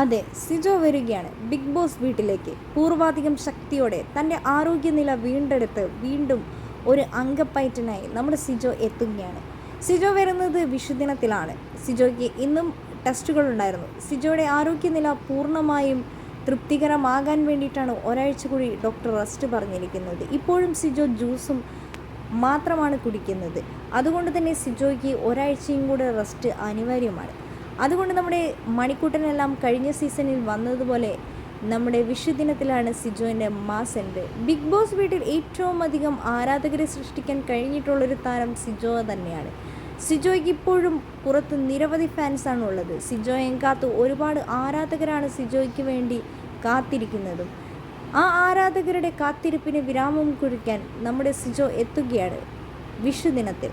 അതെ സിജോ വരികയാണ്. Big boss വീട്ടിലേക്ക്. പൂർവാധികം ശക്തിയോടെ തന്റെ ആരോഗ്യനില വീണ്ടെടുത്ത് വീണ്ടും ഒരു അംഗപ്പയറ്റിനായി നമ്മുടെ സിജോ എത്തുകയാണ്. സിജോ വരുന്നത് വിഷുദിനത്തിലാണ്. സിജോയ്ക്ക് ഇന്നും ടെസ്റ്റുകൾ ഉണ്ടായിരുന്നു സിജോയുടെ ആരോഗ്യനില പൂർണമായും തൃപ്തികരമാകാൻ വേണ്ടിയിട്ടാണ് ഒരാഴ്ച കൂടി ഡോക്ടർ റെസ്റ്റ് പറഞ്ഞിരിക്കുന്നത്. ഇപ്പോഴും സിജോ ജ്യൂസും മാത്രമാണ് കുടിക്കുന്നത്. അതുകൊണ്ട് തന്നെ സിജോയ്ക്ക് ഒരാഴ്ചയും കൂടെ റെസ്റ്റ് അനിവാര്യമാണ്. അതുകൊണ്ട് നമ്മുടെ മണിക്കൂട്ടനെല്ലാം കഴിഞ്ഞ സീസണിൽ വന്നതുപോലെ നമ്മുടെ വിഷുദിനത്തിലാണ് സിജോന്റെ മാസ് എൻഡ് ബിഗ് ബോസ് വീട്ടിൽ ഏറ്റവും അധികം ആരാധകരെ സൃഷ്ടിക്കാൻ കഴിഞ്ഞിട്ടുള്ളൊരു താരം സിജോ തന്നെയാണ്. സിജോയ്ക്ക് ഇപ്പോഴും പുറത്ത് നിരവധി ഫാൻസാണ് ഉള്ളത്. സിജോയെ കാത്ത് ഒരുപാട് ആരാധകരാണ് സിജോയ്ക്ക് വേണ്ടി കാത്തിരിക്കുന്നതും. ആ ആരാധകരുടെ കാത്തിരിപ്പിന് വിരാമം കുറിക്കാൻ നമ്മുടെ സിജോ എത്തുകയാണ് വിഷുദിനത്തിൽ.